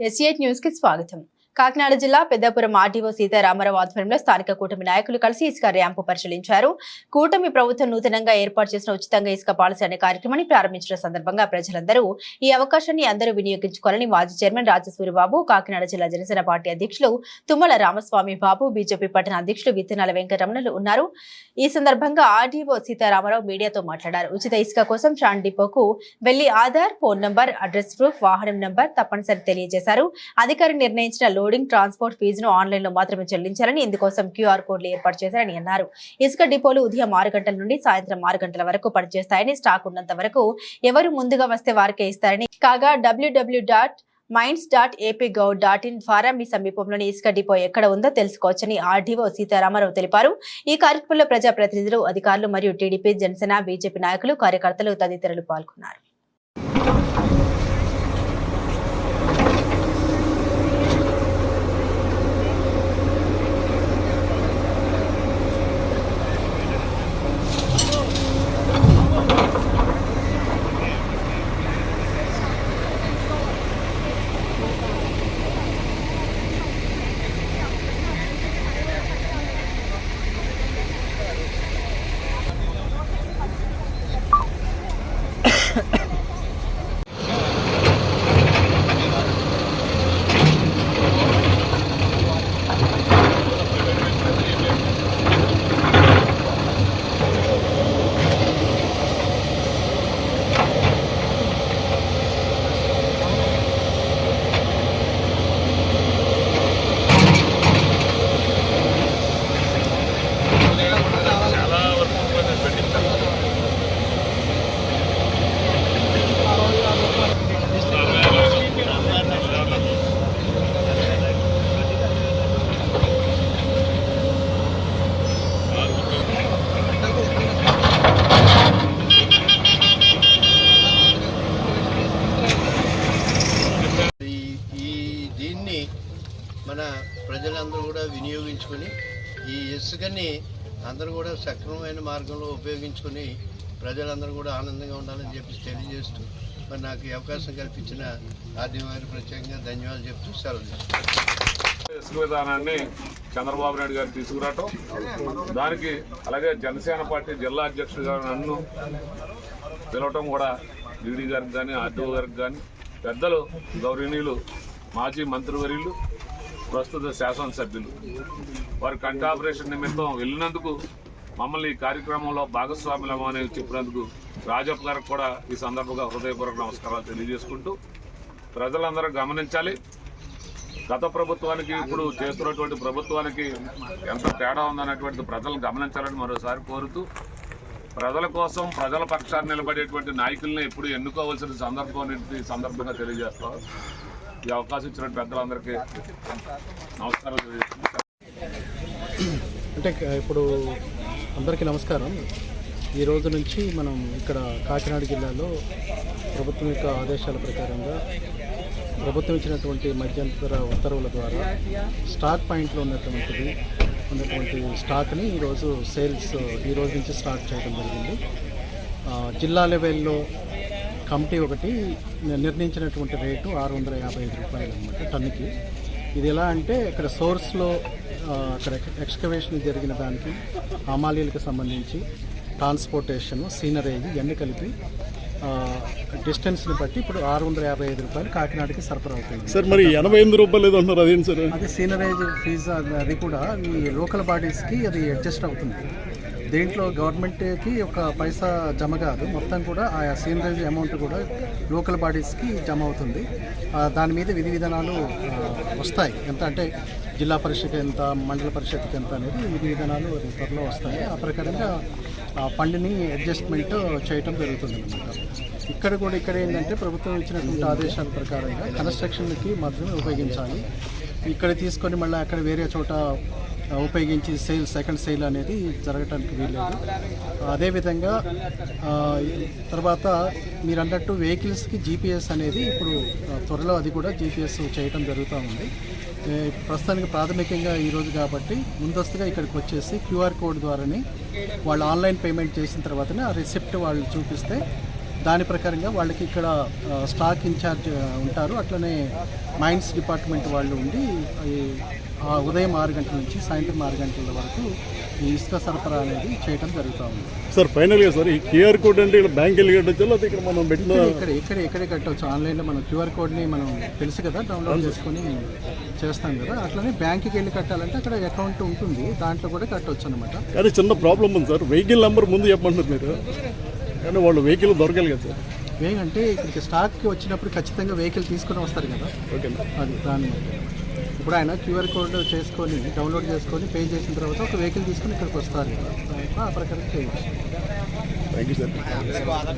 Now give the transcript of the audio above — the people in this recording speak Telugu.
ఎస్ఏ న్యూస్కి స్వాగతం కాకినాడ జిల్లా పెద్దాపురం ఆర్డీఓ సీతారామరావు ఆధ్వర్యంలో స్థానిక కూటమి నాయకులు కలిసి ఇసుక ర్యాంపు పరిశీలించారు. కూటమి ప్రభుత్వం నూతనంగా ఏర్పాటు చేసిన ఉచితంగా ఇసుక పాలసీ అనే కార్యక్రమాన్ని ప్రారంభించిన సందర్భంగా ప్రజలందరూ ఈ అవకాశాన్ని అందరూ వినియోగించుకోవాలని మాజీ చైర్మన్ రాజసూరిబాబు కాకినాడ జిల్లా జనసేన పార్టీ అధ్యక్షులు తుమ్మల రామస్వామి బాబు బీజేపీ పట్టణ అధ్యక్షులు విత్తనాల వెంకటరమణులు ఉన్నారు. ఈ సందర్భంగా ఆర్డీఓ సీతారామరావు మీడియాతో మాట్లాడారు. ఉచిత ఇసుక కోసం షాన్ డిపోకు వెళ్ళి Aadhaar phone number address proof వాహనం నంబర్ తప్పనిసరి తెలియజేశారు. అధికారి నిర్ణయించిన లోడింగ్ ట్రాన్స్పోర్ట్ ఫీజును ఆన్లైన్లో మాత్రమే చెల్లించాలని ఇందుకోసం క్యూఆర్ కోడ్లు ఏర్పాటు చేశారని అన్నారు. ఇసుక డిపోలు ఉదయం ఆరు గంటల నుండి సాయంత్రం ఆరు గంటల వరకు పనిచేస్తాయని స్టాక్ ఉన్నంత వరకు ఎవరు ముందుగా వస్తే వారికే ఇస్తారని కాగా WW dot minds dot AP gov dot in ద్వారా మీ సమీపంలోని ఇసుక డిపో ఎక్కడ ఉందో తెలుసుకోవచ్చని ఆర్డీఓ సీతారామారావు తెలిపారు. ఈ కార్యక్రమంలో ప్రజాప్రతినిధులు అధికారులు మరియు టీడీపీ జనసేన బీజేపీ నాయకులు కార్యకర్తలు తదితరులు పాల్గొన్నారు ఈ ఈ దీన్ని మన ప్రజలందరూ కూడా వినియోగించుకొని ఈ ఇసుకని అందరూ కూడా సక్రమమైన మార్గంలో ఉపయోగించుకొని ప్రజలందరూ కూడా ఆనందంగా ఉండాలని చెప్పి తెలియజేస్తూ మరి నాకు ఈ అవకాశం కల్పించిన ఆర్డీఓ గారికి ప్రత్యేకంగా ధన్యవాదాలు చెప్తూ సెలవు ఇసుక విధానాన్ని చంద్రబాబు నాయుడు గారు తీసుకురావటం దానికి అలాగే జనసేన పార్టీ జిల్లా అధ్యక్షుడు గారు నన్ను పిలవటం కూడా డీడీ గారికి కానీ ఆర్డీఓ గారికి కానీ పెద్దలు గౌరవనీయులు మాజీ మంత్రివర్యులు ప్రస్తుత శాసనసభ్యులు. వారి కంటి ఆపరేషన్ నిమిత్తం వెళ్ళినందుకు మమ్మల్ని ఈ కార్యక్రమంలో భాగస్వాములమని చెప్పినందుకు రాజప్ప గారికి కూడా ఈ సందర్భంగా హృదయపూర్వక నమస్కారాలు తెలియజేసుకుంటూ ప్రజలందరూ గమనించాలి. గత ప్రభుత్వానికి ఇప్పుడు చేస్తున్నటువంటి ప్రభుత్వానికి ఎంత తేడా ఉందన్నటువంటి ప్రజలు గమనించాలని మరోసారి కోరుతూ ప్రజల కోసం ప్రజల పక్షాన్ని నిలబడేటువంటి నాయకుల్ని ఎప్పుడు ఎన్నుకోవాల్సిన సందర్భం అనేది ఈ సందర్భంగా తెలియజేస్తారు ఈ అవకాశం ఇచ్చిన పెద్దలందరికీ నమస్కారం తెలియజేస్తున్నాను అంటే ఇప్పుడు అందరికీ నమస్కారం. ఈ రోజు నుంచి మనం ఇక్కడ కాకినాడ జిల్లాలో ప్రభుత్వం యొక్క ఆదేశాల ప్రకారంగా ప్రభుత్వం ఇచ్చినటువంటి మధ్యంతర ఉత్తర్వుల ద్వారా స్టాక్ పాయింట్లో ఉన్నటువంటిది ఉన్నటువంటి స్టాక్ని ఈరోజు సేల్స్ ఈ రోజు నుంచి స్టార్ట్ చేయడం జరిగింది. జిల్లా లెవెల్లో కమిటీ ఒకటి నిర్ణయించినటువంటి రేటు ఆరు వందల యాభై ఐదు రూపాయలు అనమాట టన్నుకి. ఇది ఎలా అంటే ఇక్కడ సోర్స్లో అక్కడ ఎక్స్కవేషన్ జరిగిన దానికి హమాలీలకు సంబంధించి ట్రాన్స్పోర్టేషన్ సీనరేజ్ ఇవన్నీ కలిపి డిస్టెన్స్ని బట్టి ఇప్పుడు ఆరు వందల యాభై ఐదు రూపాయలు కాకినాడకి సరఫరా అవుతుంది. సార్ మరి ఎనభై ఎనిమిది రూపాయలు ఏదో అంటున్నారు అదేంటి సార్? అది సీనరేజ్ ఫీజు అది- అది కూడా ఈ లోకల్ బాడీస్కి అది అడ్జస్ట్ అవుతుంది. దీంట్లో గవర్నమెంట్కి ఒక పైసా జమ కాదు. మొత్తం కూడా ఆ సీనరేజ్ అమౌంట్ కూడా లోకల్ బాడీస్కి జమ అవుతుంది. దాని మీద విధి విధానాలు వస్తాయి. ఎంత అంటే జిల్లా పరిషత్ ఎంత మండల పరిషత్కి ఎంత అనేది విధి విధానాలు త్వరలో వస్తాయి. ఆ ప్రకారంగా ఆ ఫండ్ని అడ్జస్ట్మెంట్ చేయటం జరుగుతుంది అనమాట ఇక్కడ కూడా ఇక్కడ ఏంటంటే ప్రభుత్వం ఇచ్చినటువంటి ఆదేశాల ప్రకారంగా కన్స్ట్రక్షన్కి మాత్రమే ఉపయోగించాలి. ఇక్కడ తీసుకొని మళ్ళీ అక్కడ వేరే చోట ఉపయోగించి సేల్ సెకండ్ సేల్ అనేది జరగటానికి వీల్లేదు. అదేవిధంగా తర్వాత మీరు అన్నట్టు వెహికల్స్కి జీపీఎస్ అనేది ఇప్పుడు త్వరలో అది కూడా జీపీఎస్ చేయటం జరుగుతూ ఉంది. ప్రస్తుతానికి ప్రాథమికంగా ఈరోజు కాబట్టి ముందస్తుగా ఇక్కడికి వచ్చేసి క్యూఆర్ కోడ్ ద్వారానే వాళ్ళు ఆన్లైన్ పేమెంట్ చేసిన తర్వాతనే ఆ రిసిప్ట్ వాళ్ళు చూపిస్తే దాని ప్రకారంగా వాళ్ళకి ఇక్కడ స్టాక్ ఇన్ఛార్జ్ ఉంటారు. అట్లనే మైన్స్ డిపార్ట్మెంట్ వాళ్ళు ఉండి ఉదయం ఆరు గంటల నుంచి సాయంత్రం ఆరు గంటల వరకు ఈ ఇసుక సరఫరా అనేది చేయడం జరుగుతూ ఉంది. సార్ ఫైనల్గా సార్ ఈ క్యూఆర్ కోడ్ అంటే ఇక్కడ బ్యాంక్ వెళ్ళి కట్టచ్చు లేకపోతే ఇక్కడ మనం పెట్టిన ఇక్కడ ఇక్కడ ఇక్కడ ఇక్కడే కట్టవచ్చు ఆన్లైన్లో మనం క్యూఆర్ కోడ్ని మనం తెలుసు కదా డౌన్లోడ్ చేసుకొని చేస్తాం కదా. అట్లనే బ్యాంక్కి వెళ్ళి కట్టాలంటే అక్కడ అకౌంట్ ఉంటుంది దాంట్లో కూడా కట్టవచ్చు అనమాట కానీ చిన్న ప్రాబ్లం ఉంది సార్ వెహికల్ నెంబర్ ముందు చెప్పమంటారు మీరు. కానీ వాళ్ళు వెహికల్ దొరకాలి కదా సార్. అంటే ఇక్కడికి స్టాక్కి వచ్చినప్పుడు ఖచ్చితంగా వెహికల్ తీసుకొని వస్తారు కదా. ఓకేనా అది దాన్ని. బట్టి. ఇప్పుడు ఆయన క్యూఆర్ కోడ్ చేసుకొని డౌన్లోడ్ చేసుకొని పే చేసిన తర్వాత ఒక వెహికల్ తీసుకొని ఇక్కడికి వస్తారు. కదా ఆ ప్రకారం చేయవచ్చు థ్యాంక్ యూ సార్